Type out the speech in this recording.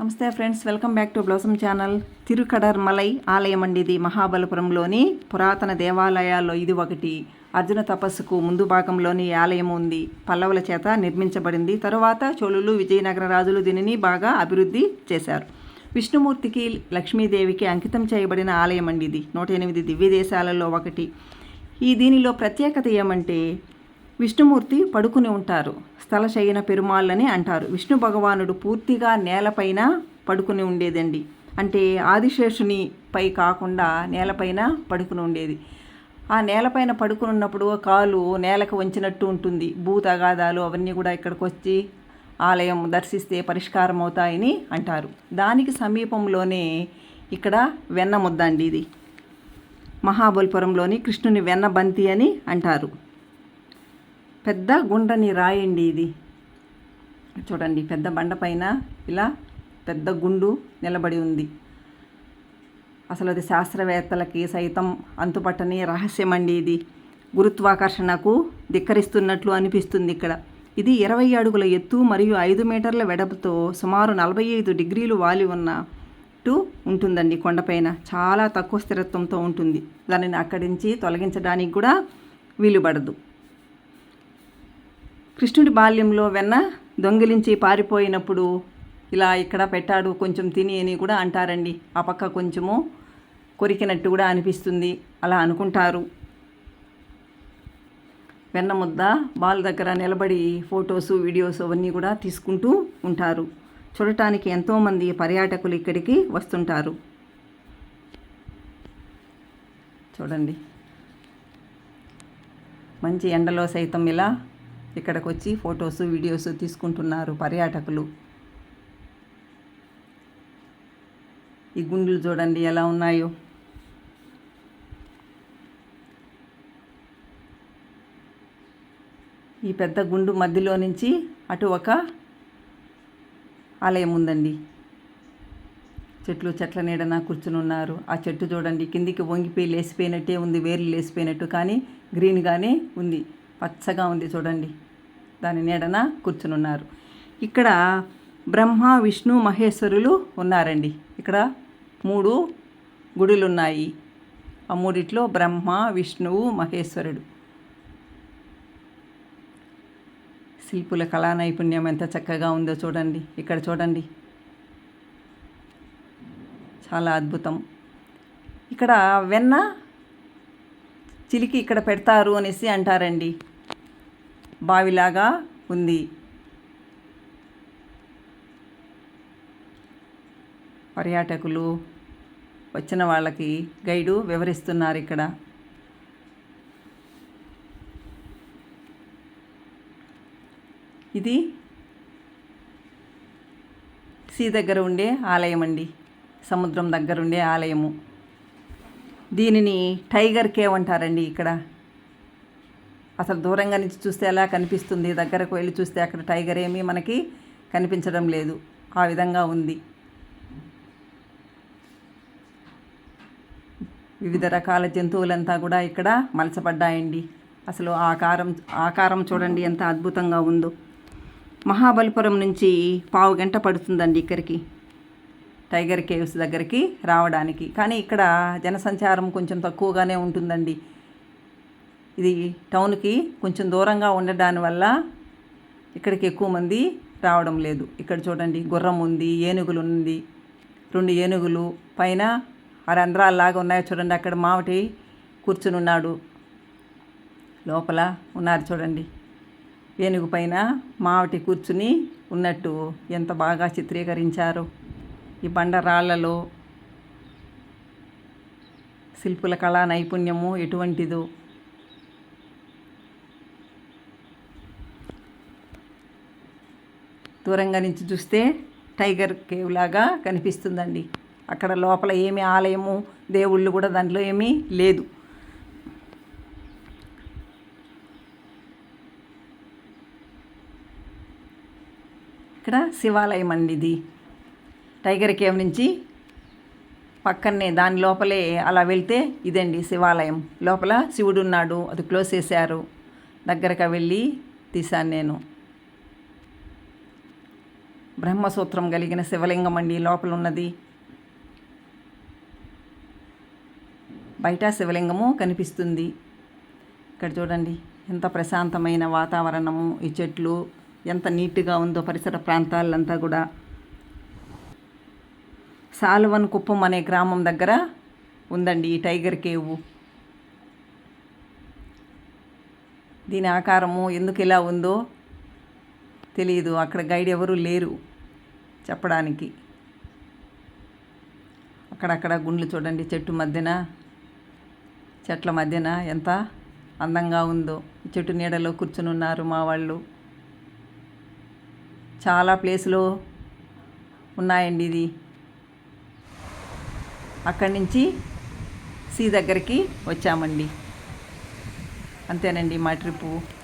నమస్తే friends welcome back to Blossom channel. Thirukadarmalai ఆలయం అండి ఇది మహాబలపురంలోని పురాతన దేవాలయాల్లో ఇది ఒకటి. అర్జున తపస్సుకు ముందు భాగంలోని ఈ ఆలయం ఉంది. పల్లవుల చేత నిర్మించబడింది. తరువాత చోళులు విజయనగర రాజులు దీనిని బాగా అభివృద్ధి చేశారు. విష్ణుమూర్తికి లక్ష్మీదేవికి అంకితం చేయబడిన ఆలయం అండి ఇది. నూట ఎనిమిది దివ్య దేశాలలో ఒకటి. ఈ దీనిలో ప్రత్యేకత ఏమంటే విష్ణుమూర్తి పడుకుని ఉంటారు. స్థలశయన పెరుమాళ్ళని అంటారు. విష్ణు భగవానుడు పూర్తిగా నేలపైన పడుకుని ఉండేదండి. అంటే ఆదిశేషుని పై కాకుండా నేలపైన పడుకుని ఉండేది. ఆ నేలపైన పడుకుని ఉన్నప్పుడు కాలు నేలకు వంచినట్టు ఉంటుంది. భూతగాదాలు అవన్నీ కూడా ఇక్కడికి వచ్చి ఆలయం దర్శిస్తే పరిష్కారం అవుతాయని అంటారు. దానికి సమీపంలోనే ఇక్కడ వెన్న ముద్ద అండి ఇది. మహాబలిపురంలోని కృష్ణుని వెన్న బంతి అని అంటారు. పెద్ద గుండ్రని రాయండి ఇది. చూడండి పెద్ద బండ పైన ఇలా పెద్ద గుండు నిలబడి ఉంది. అసలు అది శాస్త్రవేత్తలకి సైతం అంతుపట్టని రహస్యం అండి ఇది. గురుత్వాకర్షణకు ధిక్కరిస్తున్నట్లు అనిపిస్తుంది ఇక్కడ. ఇది ఇరవై అడుగుల ఎత్తు మరియు ఐదు మీటర్ల వెడపుతో సుమారు నలభై ఐదు డిగ్రీలు వాలి ఉన్నట్టు ఉంటుందండి కొండపైన చాలా తక్కువ స్థిరత్వంతో ఉంటుంది. దానిని అక్కడి నుంచి తొలగించడానికి కూడా వీలుపడదు. కృష్ణుడి బాల్యంలో వెన్న దొంగిలించి పారిపోయినప్పుడు ఇలా ఇక్కడ పెట్టాడు కొంచెం తిని అని కూడా అంటారండి. ఆ పక్క కొంచెము కొరికినట్టు కూడా అనిపిస్తుంది. అలా అనుకుంటారు. వెన్న ముద్ద బాల్ దగ్గర నిలబడి ఫొటోసు వీడియోస్ అవన్నీ కూడా తీసుకుంటూ ఉంటారు. చూడటానికి ఎంతోమంది పర్యాటకులు ఇక్కడికి వస్తుంటారు. చూడండి. మంచి ఎండలో సైతం ఇలా ఇక్కడికి వచ్చి ఫొటోస్ వీడియోస్ తీసుకుంటున్నారు పర్యాటకులు. ఈ గుండెలు చూడండి ఎలా ఉన్నాయో. ఈ పెద్ద గుండు మధ్యలో నుంచి అటు ఒక ఆలయం ఉందండి. చెట్లు చెట్ల నీడన కూర్చుని ఉన్నారు. ఆ చెట్టు చూడండి కిందికి వంగిపోయి లేసిపోయినట్టే ఉంది వేర్లు లేసిపోయినట్టు కానీ గ్రీన్గానే ఉంది. పచ్చగా ఉంది చూడండి. దాని నీడన కూర్చునున్నారు. ఇక్కడ బ్రహ్మ విష్ణు మహేశ్వరులు ఉన్నారండి. ఇక్కడ మూడు గుడులు ఉన్నాయి ఆ మూడిట్లో బ్రహ్మ విష్ణువు మహేశ్వరుడు. శిల్పుల కళా నైపుణ్యం ఎంత చక్కగా ఉందో చూడండి. ఇక్కడ చూడండి. చాలా అద్భుతం. ఇక్కడ వెన్న చిలికి ఇక్కడ పెడతారు అనేసి అంటారండి. బావిలాగా ఉంది. పర్యాటకులు వచ్చిన వాళ్ళకి గైడు వివరిస్తున్నారు ఇక్కడ. ఇది సీ దగ్గర ఉండే ఆలయం అండి. సముద్రం దగ్గరుండే ఆలయము. దీనిని టైగర్ కేవ్ అంటారండి ఇక్కడ. అసలు దూరంగా నుంచి చూస్తే ఎలా కనిపిస్తుంది? దగ్గరకు వెళ్ళి చూస్తే అక్కడ టైగర్ ఏమీ మనకి కనిపించడం లేదు. ఆ విధంగా ఉంది. వివిధ రకాల జంతువులంతా కూడా ఇక్కడ మలచబడ్డాయండి. అసలు ఆకారం ఆకారం చూడండి ఎంత అద్భుతంగా ఉందో. మహాబలిపురం నుంచి పావు గంట పడుతుందండి ఇక్కడికి. టైగర్ కేవ్స్ దగ్గరికి రావడానికి. కానీ ఇక్కడ జనసంచారం కొంచెం తక్కువగానే ఉంటుందండి. ఇది టౌన్కి కొంచెం దూరంగా ఉండడాని వల్ల ఇక్కడికి ఎక్కువ మంది రావడం లేదు. ఇక్కడ చూడండి గుర్రం ఉంది ఏనుగులు ఉంది. రెండు ఏనుగులు పైన ఆ రంధ్రాల్లాగా ఉన్నాయో చూడండి అక్కడ మావటి కూర్చుని ఉన్నాడు. లోపల ఉన్నారు చూడండి. ఏనుగు పైన మావటి కూర్చుని ఉన్నట్టు ఎంత బాగా చిత్రీకరించారు. ఈ బండరాళ్ళలో శిల్పుల కళా నైపుణ్యము ఎటువంటిదో దూరంగా నుంచి చూస్తే టైగర్ కేవ్ లాగా కనిపిస్తుందండి. అక్కడ లోపల ఏమి ఆలయము దేవుళ్ళు కూడా దాంట్లో ఏమీ లేదు. ఇక్కడ శివాలయం అండి ఇది. టైగర్ కేవ్ నుంచి పక్కనే దాని లోపలే అలా వెళ్తే ఇదండి శివాలయం. లోపల శివుడు ఉన్నాడు అది క్లోజ్ చేశారు. దగ్గరగా వెళ్ళి తీశాను నేను. బ్రహ్మసూత్రం కలిగిన శివలింగం అండి లోపల ఉన్నది బయట శివలింగము కనిపిస్తుంది. ఇక్కడ చూడండి ఎంత ప్రశాంతమైన వాతావరణము ఈ చెట్లు ఎంత నీట్గా ఉందో పరిసర ప్రాంతాలంతా కూడా. సాల్వన్ కుప్పం అనే గ్రామం దగ్గర ఉందండి ఈ టైగర్ కేవ్ దీని ఆకారము ఎందుకు ఇలా ఉందో తెలియదు. అక్కడ గైడ్ ఎవరు లేరు చెప్పడానికి. అక్కడక్కడ గుండ్లు చూడండి. చెట్టు మధ్యన చెట్ల మధ్యన ఎంత అందంగా ఉందో. చెట్టు నీడలో కూర్చుని ఉన్నారు మా వాళ్ళు. చాలా ప్లేస్లో ఉన్నాయండి ఇది. అక్కడి నుంచి సీ దగ్గరికి వచ్చామండి. అంతేనండి మా ట్రిప్పు.